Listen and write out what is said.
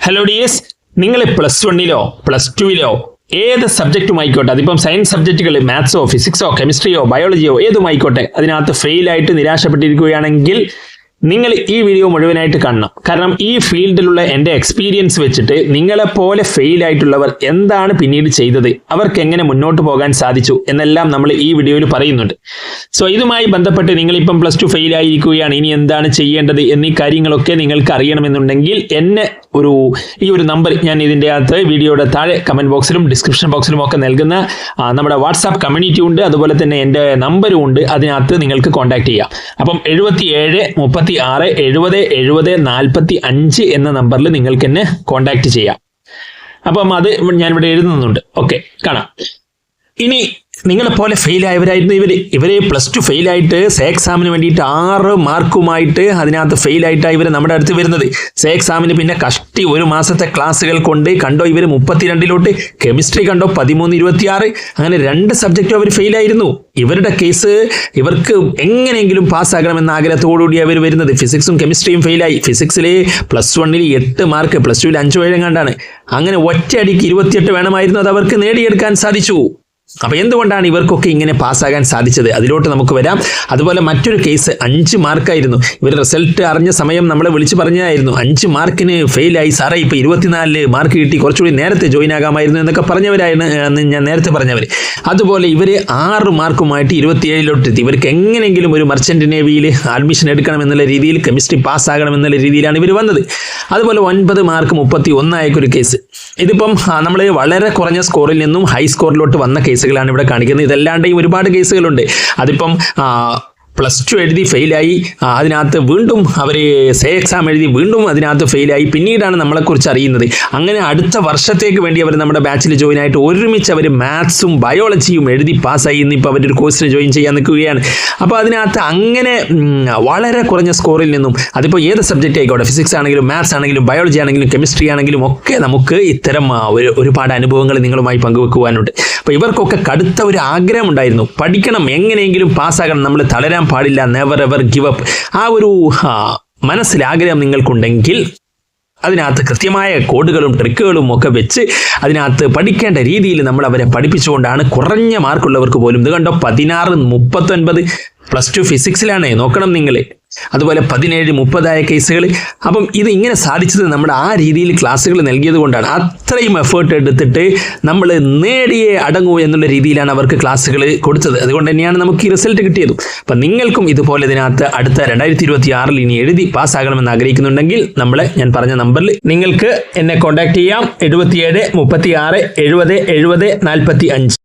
Hello dears നിങ്ങൾ plus വണ്ണിലോ plus ടുവിലോ ഏത് സബ്ജക്റ്റും ആയിക്കോട്ടെ. അതിപ്പം സയൻസ് സബ്ജക്റ്റുകൾ മാത്സോ ഫിസിക്സോ കെമിസ്ട്രിയോ ബയോളജിയോ ഏതുമായിക്കോട്ടെ അതിനകത്ത് ഫെയിലായിട്ട് നിരാശപ്പെട്ടിരിക്കുകയാണെങ്കിൽ നിങ്ങൾ ഈ വീഡിയോ മുഴുവനായിട്ട് കാണണം. കാരണം ഈ ഫീൽഡിലുള്ള എന്റെ എക്സ്പീരിയൻസ് വെച്ചിട്ട് നിങ്ങളെപ്പോലെ ഫെയിൽ ആയിട്ടുള്ളവർ എന്താണ് പിന്നീട് ചെയ്തത്? അവർക്ക് എങ്ങനെ മുന്നോട്ട് പോകാൻ സാധിച്ചു? എന്നെല്ലാം നമ്മൾ ഈ വീഡിയോയിൽ പറയുന്നുണ്ട്. സോ ഇതുമായി ബന്ധപ്പെട്ട് നിങ്ങളിപ്പം പ്ലസ് ടു ഫെയിൽ ആയിരിക്കുകയാണ്. ഇനി എന്താണ് ചെയ്യേണ്ടത് എന്നീ കാര്യങ്ങളൊക്കെ നിങ്ങൾക്ക് അറിയണമെന്നുണ്ടെങ്കിൽ എന്നെ ഒരു ഈ ഒരു നമ്പർ ഞാൻ ഇതിന്റെ അകത്ത് വീഡിയോയുടെ താഴെ കമന്റ് ബോക്സിലും ഡിസ്ക്രിപ്ഷൻ ബോക്സിലും ഒക്കെ നൽകുന്ന നമ്മുടെ വാട്സാപ്പ് കമ്മ്യൂണിറ്റി ഉണ്ട്. അതുപോലെ തന്നെ എന്റെ നമ്പരും ഉണ്ട്. അതിനകത്ത് നിങ്ങൾക്ക് കോൺടാക്ട് ചെയ്യാം. അപ്പം എഴുപത്തി ഏഴ് ആറ് എഴുപത് എഴുപത് നാൽപ്പത്തി അഞ്ച് എന്ന നമ്പറിൽ നിങ്ങൾക്ക് എന്നെ കോൺടാക്ട് ചെയ്യാം. അപ്പം അത് ഞാൻ ഇവിടെ എഴുതുന്നുണ്ട്. ഓക്കെ കാണാം. ഇനി നിങ്ങളെ ഫെയിലായവരായിരുന്നു ഇവർ ഇവർ പ്ലസ് ടു ഫെയിലായിട്ട് സേ എക്സാമിന് വേണ്ടിയിട്ട് ആറ് മാർക്കുമായിട്ട് അതിനകത്ത് ഫെയിലായിട്ടാണ് ഇവർ നമ്മുടെ അടുത്ത് വരുന്നത്. സേ എക്സാമിന് പിന്നെ കഷ്ടി ഒരു മാസത്തെ ക്ലാസ്സുകൾ കൊണ്ട് കണ്ടോ ഇവർ മുപ്പത്തിരണ്ടിലോട്ട് കെമിസ്ട്രി കണ്ടോ പതിമൂന്ന് ഇരുപത്തിയാറ് അങ്ങനെ രണ്ട് സബ്ജക്റ്റും അവർ ഫെയിലായിരുന്നു ഇവരുടെ കേസ് ഇവർക്ക് എങ്ങനെയെങ്കിലും പാസ്സാകണമെന്ന ആഗ്രഹത്തോടുകൂടി അവർ വരുന്നത്. ഫിസിക്സും കെമിസ്ട്രിയും ഫെയിലായി ഫിസിക്സിൽ പ്ലസ് വണ്ണിൽ എട്ട് മാർക്ക് പ്ലസ് ടുവിൽ അഞ്ചോ കണ്ടാണ് അങ്ങനെ ഒറ്റയടിക്ക് ഇരുപത്തിയെട്ട് വേണമായിരുന്നു അത് അവർക്ക് നേടിയെടുക്കാൻ സാധിച്ചു. അപ്പൊ എന്തുകൊണ്ടാണ് ഇവർക്കൊക്കെ ഇങ്ങനെ പാസ്സാകാൻ സാധിച്ചത്? അതിലോട്ട് നമുക്ക് വരാം. അതുപോലെ മറ്റൊരു കേസ് അഞ്ച് മാർക്കായിരുന്നു. ഇവർ റിസൾട്ട് അറിഞ്ഞ സമയം നമ്മളെ വിളിച്ചു പറഞ്ഞതായിരുന്നു. അഞ്ച് മാർക്കിന് ഫെയിലായി. സാറേ ഇപ്പൊ ഇരുപത്തിനാലിൽ മാർക്ക് കിട്ടി. കുറച്ചുകൂടി നേരത്തെ ജോയിൻ ആകാമായിരുന്നു എന്നൊക്കെ പറഞ്ഞവരായിരുന്നു ഞാൻ നേരത്തെ പറഞ്ഞവർ അതുപോലെ ഇവർ ആറ് മാർക്കുമായിട്ട് ഇരുപത്തിയേഴിലോട്ട് എത്തി. ഇവർക്ക് എങ്ങനെയെങ്കിലും ഒരു മർച്ചന്റ് നേവിയിൽ അഡ്മിഷൻ എടുക്കണം എന്നുള്ള രീതിയിൽ കെമിസ്ട്രി പാസ്സാകണം എന്നുള്ള രീതിയിലാണ് ഇവർ വന്നത്. അതുപോലെ ഒൻപത് മാർക്ക് മുപ്പത്തി ഒന്നായൊക്കെ കേസ് ഇതിപ്പം നമ്മൾ വളരെ കുറഞ്ഞ സ്കോറിൽ നിന്നും ഹൈ സ്കോറിലോട്ട് വന്ന കേസുകളാണ് ഇവിടെ കാണിക്കുന്നത്. ഇതല്ലാണ്ടെയും ഒരുപാട് കേസുകളുണ്ട് അതിപ്പം പ്ലസ് ടു എഴുതി ഫെയിലായി അതിനകത്ത് വീണ്ടും അവർ സേ എക്സാം എഴുതി വീണ്ടും അതിനകത്ത് ഫെയിലായി പിന്നീടാണ് നമ്മളെക്കുറിച്ച് അറിയുന്നത്. അങ്ങനെ അടുത്ത വർഷത്തേക്ക് വേണ്ടി അവർ നമ്മുടെ ബാച്ചിൽ ജോയിൻ ആയിട്ട് ഒരുമിച്ച് അവർ മാത്സും ബയോളജിയും എഴുതി പാസ്സായി ഇന്നിപ്പോൾ അവരൊരു കോഴ്സിന് ജോയിൻ ചെയ്യാൻ നിൽക്കുകയാണ്. അപ്പോൾ അതിനകത്ത് അങ്ങനെ വളരെ കുറഞ്ഞ സ്കോറിൽ നിന്നും അതിപ്പോൾ ഏത് സബ്ജക്റ്റ് ആയിക്കോട്ടെ ഫിസിക്സ് ആണെങ്കിലും മാത്സ് ആണെങ്കിലും ബയോളജി ആണെങ്കിലും കെമിസ്ട്രി ആണെങ്കിലും ഒക്കെ നമുക്ക് ഇത്തരം ഒരു ഒരുപാട് അനുഭവങ്ങൾ നിങ്ങളുമായി പങ്കുവെക്കുവാനുണ്ട്. അപ്പോൾ ഇവർക്കൊക്കെ കടുത്ത ഒരു ആഗ്രഹം ഉണ്ടായിരുന്നു പഠിക്കണം എങ്ങനെയെങ്കിലും പാസ്സാകണം നമ്മൾ തളരാൻ പാടില്ല നെവർ എവർ ഗിവ് അപ്പ് ആ ഒരു മനസ്സിൽ ആഗ്രഹം നിങ്ങൾക്കുണ്ടെങ്കിൽ അതിനകത്ത് കൃത്യമായ കോഡുകളും ട്രിക്കുകളും ഒക്കെ വെച്ച് അതിനകത്ത് പഠിക്കേണ്ട രീതിയിൽ നമ്മൾ അവരെ പഠിപ്പിച്ചുകൊണ്ടാണ് കുറഞ്ഞ മാർക്കുള്ളവർക്ക് പോലും ഇത് കണ്ടോ? പതിനാറ് മുപ്പത്തൊൻപത് പ്ലസ് ടു ഫിസിക്സിലാണ് നോക്കണം നിങ്ങൾ അതുപോലെ പതിനേഴ് മുപ്പതായ കേസുകൾ അപ്പം ഇത് ഇങ്ങനെ സാധിച്ചത് നമ്മൾ ആ രീതിയിൽ ക്ലാസ്സുകൾ നൽകിയത് കൊണ്ടാണ്. അത്രയും എഫേർട്ട് എടുത്തിട്ട് നമ്മൾ നേടിയേ അടങ്ങൂ എന്നുള്ള രീതിയിലാണ് അവർക്ക് ക്ലാസ്സുകൾ കൊടുത്തത്. അതുകൊണ്ട് തന്നെയാണ് നമുക്ക് ഈ റിസൾട്ട് കിട്ടിയതും. അപ്പം നിങ്ങൾക്കും ഇതുപോലെ ഇതിനകത്ത് അടുത്ത രണ്ടായിരത്തി ഇരുപത്തി ആറിൽ ഇനി എഴുതി പാസ്സാകണമെന്ന് ആഗ്രഹിക്കുന്നുണ്ടെങ്കിൽ നമ്മളെ ഞാൻ പറഞ്ഞ നമ്പറിൽ നിങ്ങൾക്ക് എന്നെ കോൺടാക്ട് ചെയ്യാം. എഴുപത്തിയേഴ് മുപ്പത്തി ആറ് എഴുപത് എഴുപത് നാൽപ്പത്തി അഞ്ച്